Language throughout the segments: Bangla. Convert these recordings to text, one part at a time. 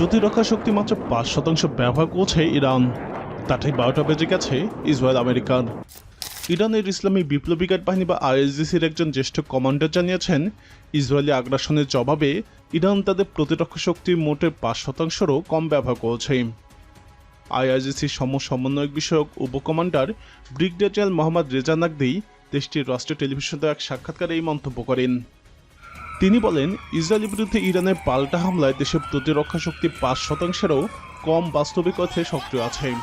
প্রতিরক্ষা শক্তি মাত্র পাঁচ শতাংশ ব্যবহার করছে ইরান। তাতে বারোটা বেজে গেছে, ইসরায়েল আমেরিকার ইরানের ইসলামী বিপ্লবী বাহিনী বা আইএসজিসির একজন জ্যেষ্ঠ কমান্ডার জানিয়েছেন, ইসরায়েলি আগ্রাসনের জবাবে ইরান তাদের প্রতিরক্ষা শক্তির মোটে পাঁচ শতাংশেরও কম ব্যবহার করছে। আইআরজিসির সম সমন্বয়ক বিষয়ক উপকমান্ডার ব্রিগেডিয়ার মোহাম্মদ রেজা নাকদি দেশটির রাষ্ট্রীয় টেলিভিশনে এক সাক্ষাৎকারে এই মন্তব্য করেন। তিনি বলেন, ইসরায়েলের বিরুদ্ধে ইরানের পাল্টা হামলায় দেশের প্রতিরক্ষা শক্তি পাঁচ শতাংশেরও কম বাস্তবিক অর্থে সক্রিয় আছে।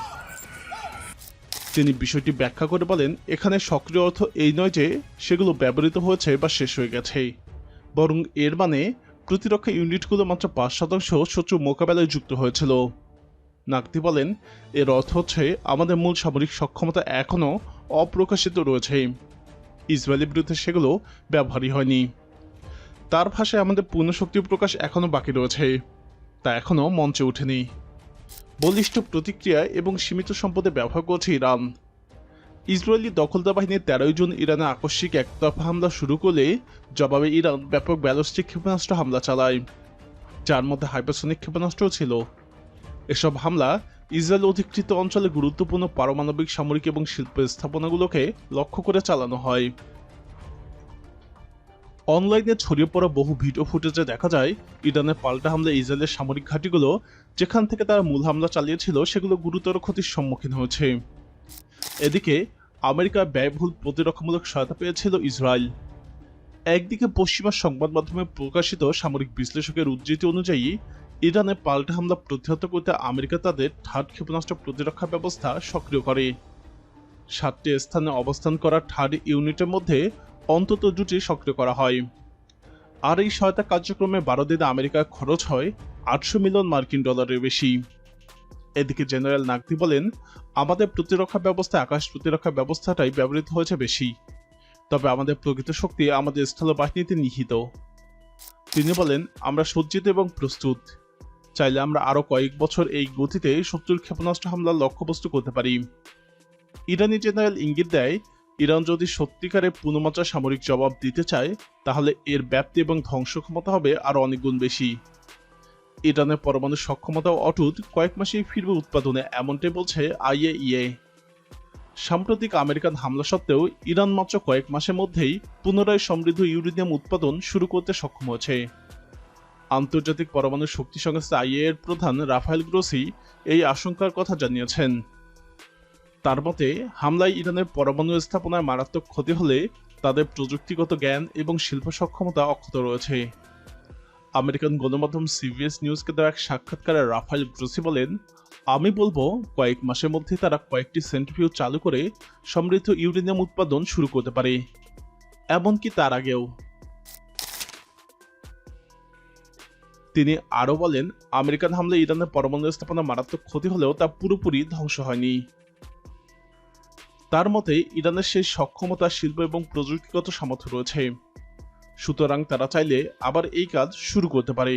তিনি বিষয়টি ব্যাখ্যা করে বলেন, এখানে সক্রিয় অর্থ এই নয় যে সেগুলো ব্যবহৃত হয়েছে বা শেষ হয়ে গেছে। বরং এর মানে প্রতিরক্ষা ইউনিটগুলো মাত্র পাঁচ শতাংশ শত্রু মোকাবেলায় যুক্ত হয়েছিল। নাকতি বলেন, এর অর্থ হচ্ছে আমাদের মূল সামরিক সক্ষমতা এখনও অপ্রকাশিত রয়েছে। ইসরায়েলের বিরুদ্ধে সেগুলো ব্যবহারই হয়নি। তার ভাষায় আমাদের পূর্ণ শক্তি প্রকাশ এখনও বাকি রয়েছে। তা এখনও মঞ্চে ওঠেনি। বলিষ্ঠ প্রতিক্রিয়া এবং সীমিত সম্পদে ব্যবহার করছে ইরান। ইসরায়েলি দখলদার বাহিনীর তেরোই জুন ইরানে আকস্মিক একতরফা হামলা শুরু করলে জবাবে ইরান ব্যাপক ব্যালিস্টিক ক্ষেপণাস্ত্র হামলা চালায়, যার মধ্যে হাইপারসনিক ক্ষেপণাস্ত্রও ছিল। এসব হামলা ইসরায়েল অধিকৃত অঞ্চলে গুরুত্বপূর্ণ পারমাণবিক, সামরিক এবং শিল্প স্থাপনাগুলোকে লক্ষ্য করে চালানো হয়। অনলাইনে ছড়িয়ে পড়া বহু ভিডিও ফুটেজে দেখা যায় ইরানের পাল্টা হামলা ইসরায়েলের সামরিক ঘাঁটিগুলো, যেখান থেকে তারা মূল হামলা চালিয়েছিল, সেগুলো গুরুতর ক্ষতির সম্মুখীন হয়েছে। এদিকে, আমেরিকা ব্যয়বহুল প্রতিরক্ষামূলক সহায়তা পেয়েছিল ইসরায়েল। একদিকে পশ্চিমা সংবাদ মাধ্যমে প্রকাশিত সামরিক বিশ্লেষকের উদ্ধৃতি অনুযায়ী, ইরানে পাল্টা হামলা প্রতিহত করতে আমেরিকা তাদের থার্ড ক্ষেপণাস্ত্র প্রতিরক্ষা ব্যবস্থা সক্রিয় করে। সাতটি স্থানে অবস্থান করা থার্ড ইউনিটের মধ্যে অন্তত দুটি সক্রিয় করা হয়। আর এই সহায়তা কার্যক্রমে বারো দিনে আমেরিকার খরচ হয় আটশো মিলিয়ন মার্কিন ডলারের বেশি। এদিকে জেনারেল নাকদি বলেন, আমাদের প্রতিরক্ষা ব্যবস্থা, আকাশ প্রতিরক্ষা ব্যবস্থাটাই ব্যবহৃত হয়েছে বেশি। তবে আমাদের প্রকৃত শক্তি আমাদের স্থল বাহিনীতে নিহিত। তিনি বলেন, আমরা সজ্জিত এবং প্রস্তুত। চাইলে আমরা আরও কয়েক বছর এই গতিতে শত্রুর ক্ষেপণাস্ত্র হামলার লক্ষ্যবস্তু করতে পারি। ইরানি জেনারেল ইঙ্গিত দেয় ইরান যদি সত্যিকারে পূর্ণমাত্রা সামরিক জবাব দিতে চায়, তাহলে এর ব্যাপ্তি এবং ধ্বংস ক্ষমতা হবে আরও অনেক গুণ বেশি। ইরানের পরমাণু সক্ষমতাও অটুট, কয়েক মাসেই ফিরবে উৎপাদনে, এমনটাই বলছে আইএইএ। সাম্প্রতিক আমেরিকান হামলা সত্ত্বেও ইরান মাত্র কয়েক মাসের মধ্যেই পুনরায় সমৃদ্ধ ইউরেনিয়াম উৎপাদন শুরু করতে সক্ষম হয়েছে। আন্তর্জাতিক পরমাণু শক্তি সংস্থা আইএ এর প্রধান রাফায়েল গ্রোসি এই আশঙ্কার কথা জানিয়েছেন। তার মতে, হামলায় ইরানের পরমাণু স্থাপনায় মারাত্মক ক্ষতি হলে তাদের প্রযুক্তিগত জ্ঞান এবং শিল্প সক্ষমতা অক্ষত রয়েছে। আমেরিকান গণমাধ্যম সিবিএস নিউজকে দেওয়া এক সাক্ষাৎকারে রাফায়েল গ্রোসি বলেন, আমি বলব, কয়েক মাসের মধ্যে তারা কয়েকটি সেন্ট্রিফিউ চালু করে সমৃদ্ধ ইউরেনিয়াম উৎপাদন শুরু করতে পারে। এমনকি তার আগেও। তিনি আরও বলেন, আমেরিকান হামলায় ইরানের পরমাণু স্থাপনা মারাত্মক ক্ষতি হলেও তা পুরোপুরি ধ্বংস হয়নি। তার মতে ইরানের সেই সক্ষমতা, শিল্প এবং প্রযুক্তিগত সামর্থ্য রয়েছে। সুতরাং তারা চাইলে আবার এই কাজ শুরু করতে পারে।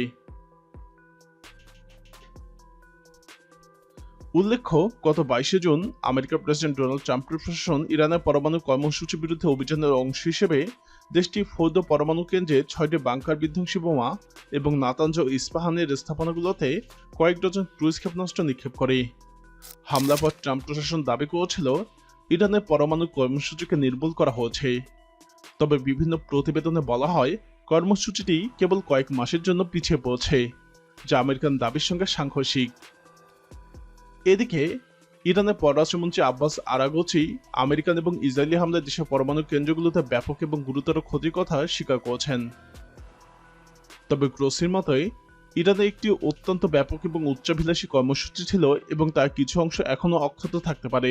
উল্লেখ্য, গত বাইশে জুন আমেরিকার প্রেসিডেন্ট ডোনাল্ড ট্রাম্পের প্রশাসন ইরানের পরমাণু কর্মসূচির বিরুদ্ধে অভিযানের অংশ হিসেবে দেশটি ফৌদ পরমাণু কেন্দ্রে ছয়টি বাংকার বিধ্বংসী বোমা এবং নাতাঞ্জ ইস্পাহানের স্থাপনাগুলোতে কয়েক ডজন ক্রুজ ক্ষেপণাস্ত্র নিক্ষেপ করে। হামলার পর ট্রাম্প প্রশাসন দাবি করেছিল ইরানের পরমাণু কর্মসূচিকে নির্মূল করা হয়েছে। তবে বিভিন্ন প্রতিবেদনে বলা হয়, কর্মসূচিটি কেবল কয়েক মাসের জন্য পিছিয়ে পড়েছে, যা আমেরিকান দাবির সঙ্গে সাংঘর্ষিক। এদিকে, ইরানের পররাষ্ট্রমন্ত্রী আব্বাস আরাগোচি আমেরিকান এবং ইসরায়েলি হামলায় দেশের পরমাণু কেন্দ্রগুলোতে ব্যাপক এবং গুরুতর ক্ষতির কথা স্বীকার করেছেন। তবে গ্রোসির মতোই, ইরানে একটি অত্যন্ত ব্যাপক এবং উচ্চাভিলাষী কর্মসূচি ছিল এবং তার কিছু অংশ এখনও অক্ষত থাকতে পারে।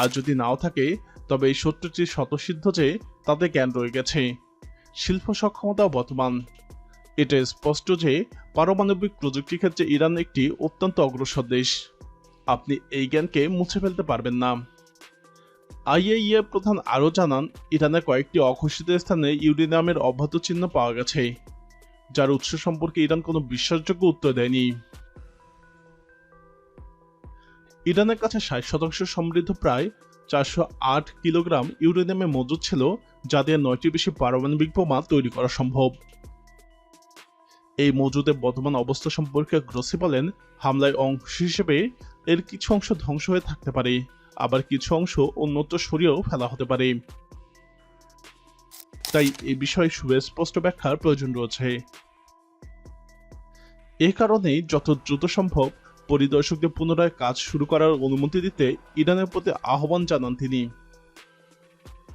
আর যদি নাও থাকে, তবে এই সত্যটি স্বতঃসিদ্ধ যে তাতে জ্ঞান রয়ে গেছে। শিল্প সক্ষমতাও বর্তমান। এটা স্পষ্ট যে পারমাণবিক প্রযুক্তি ক্ষেত্রে ইরান একটি অত্যন্ত অগ্রসর দেশ। আপনি এই জ্ঞানকে মুছে ফেলতে পারবেন না। আইএইএ প্রধান আরও জানান ইরানের কয়েকটি অঘোষিত স্থানে ইউরেনিয়ামের অব্যাহত চিহ্ন পাওয়া গেছে, যার উৎস সম্পর্কে ইরান কোনো বিশ্বাসযোগ্য উত্তর দেয়নি। ইরানের কাছে ষাট শতাংশ সমৃদ্ধ প্রায় চারশো আট কিলোগ্রাম ইউরেনিয়ামে মজুদ ছিল, যা দিয়ে নয়টি বেশি পারমাণবিক বোমা তৈরি করা সম্ভব। এই মজুদের বর্তমান অবস্থা সম্পর্কে গ্রসি বলেন, হামলায় অংশ হিসেবে এর কিছু অংশ ধ্বংস হয়ে থাকতে পারে, আবার কিছু অংশ অন্যত্র সরিয়েও ফেলা হতে পারে। তাই এই বিষয়ে সুস্পষ্ট ব্যাখ্যার প্রয়োজন রয়েছে। এ কারণেই যত দ্রুত সম্ভব পরিদর্শকদের পুনরায় কাজ শুরু করার অনুমতি দিতে ইরানের প্রতি আহ্বান জানান তিনি।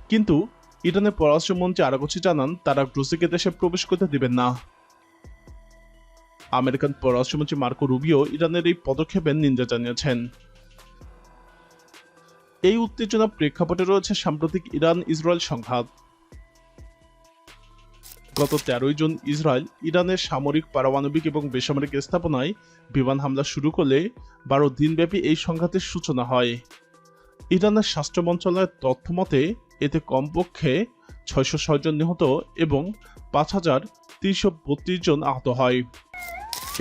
কিন্তু ইরানের পররাষ্ট্রমন্ত্রী আরাগচি জানান, তারা গ্রুসিকে দেশে প্রবেশ করতে দেবেন না। আমেরিকান পররাষ্ট্রমন্ত্রী মার্কো রুবিও ইরানের এই পদক্ষেপের নিন্দা জানিয়েছেন। এই উত্তেজনা প্রেক্ষাপটে রয়েছে সাম্প্রতিক ইরান ইসরায়েল সংঘাত। গত তেরোই জুন ইসরায়েল ইরানের সামরিক, পারমাণবিক এবং বেসামরিক স্থাপনায় বিমান হামলা শুরু করলে বারো দিনব্যাপী এই সংঘাতের সূচনা হয়। ইরানের স্বাস্থ্য মন্ত্রণালয়ের তথ্য মতে, এতে কমপক্ষে ছয়শো ছয় জন নিহত এবং পাঁচ হাজার তিনশো বত্রিশ জন আহত হয়।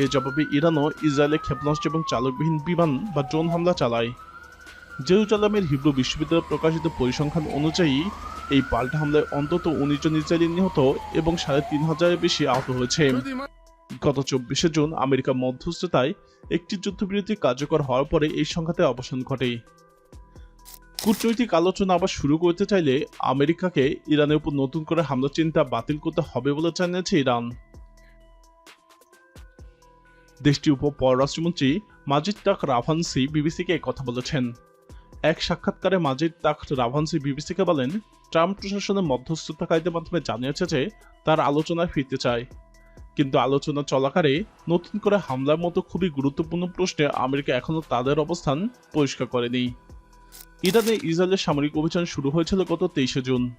এ জবাবে ইরানও ইসরায়েলে ক্ষেপণাস্ত্র এবং চালকবিহীন বিমান বা ড্রোন হামলা চালায়। জেরুজালামের হিব্রু বিশ্ববিদ্যালয়ে প্রকাশিত পরিসংখ্যান অনুযায়ী, এই পাল্টা হামলায় অন্তত উনিশ জন ইসরায়েলি নিহত এবং সাড়ে তিন হাজারের বেশি আহত হয়েছে। গত চব্বিশে জুন আমেরিকার মধ্যস্থতায় একটি যুদ্ধবিরতি কার্যকর হওয়ার পরে এই সংঘাতের অবসান ঘটে। কূটনৈতিক আলোচনা আবার শুরু করতে চাইলে আমেরিকাকে ইরানের উপর নতুন করে হামলা চিন্তা বাতিল করতে হবে বলে জানিয়েছে ইরান। দেশটির উপ পররাষ্ট্রমন্ত্রী মাজিদ তাক রাভানসি বিবিসিকে কথা বলেছেন। এক সাক্ষাৎকারে মাজিদ তাক রাভানসি বিবিসিকে বলেন, ট্রাম্প প্রশাসনের মধ্যস্থতাকারীদের মাধ্যমে জানিয়েছে যে তার আলোচনায় ফিরতে চায়। কিন্তু আলোচনা চলাকালে নতুন করে হামলার মতো খুবই গুরুত্বপূর্ণ প্রশ্নে আমেরিকা এখনও তাদের অবস্থান পরিষ্কার করেনি। ইরানে ইসরায়েলের সামরিক অভিযান শুরু হয়েছিল গত তেইশে জুন।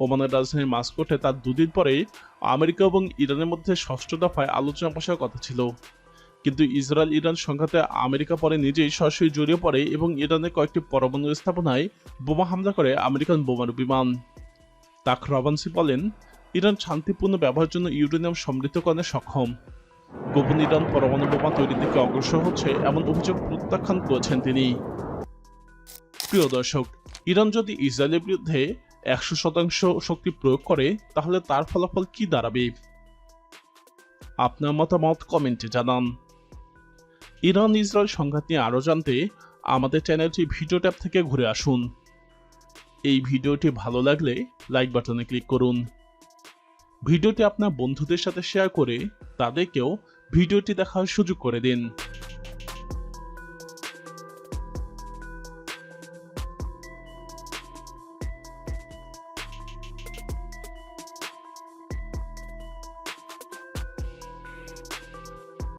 ওমানের রাজধানী মাস্কোটে তার দুদিন পরে আমেরিকা এবং ইরানের মধ্যে ষষ্ঠ দফায় আলোচনা বসার কথা ছিল। কিন্তু ইসরায়েল ইরান সংঘাতে আমেরিকা পরে নিজেই সরাসরি জড়িয়ে পড়ে এবং ইরানের কয়েকটি পরমাণু স্থাপনায় বোমা হামলা করে আমেরিকান বোমারু বিমান। তাক রবানসি বলেন, ইরান শান্তিপূর্ণ ব্যবহারের জন্য ইউরেনিয়াম সমৃদ্ধকরণে সক্ষম। গোপন ইরান পরমাণু বোমা তৈরির দিকে অগ্রসর হচ্ছে এমন অভিযোগ প্রত্যাখ্যান করেছেন তিনি। প্রিয় দর্শক, ইরান যদি ইসরায়েলের বিরুদ্ধে একশো শতাংশ শক্তি প্রয়োগ করে, তাহলে তার ফলাফল কি দাঁড়াবে? আপনার মতামত কমেন্টে জানান। ইরান ইসরায়েল সংঘাত নিয়ে আরও জানতে আমাদের চ্যানেলটি ভিডিও ট্যাব থেকে ঘুরে আসুন। এই ভিডিওটি ভালো লাগলে লাইক বাটনে ক্লিক করুন। ভিডিওটি আপনার বন্ধুদের সাথে শেয়ার করে তাদেরকেও ভিডিওটি দেখার সুযোগ করে দিন।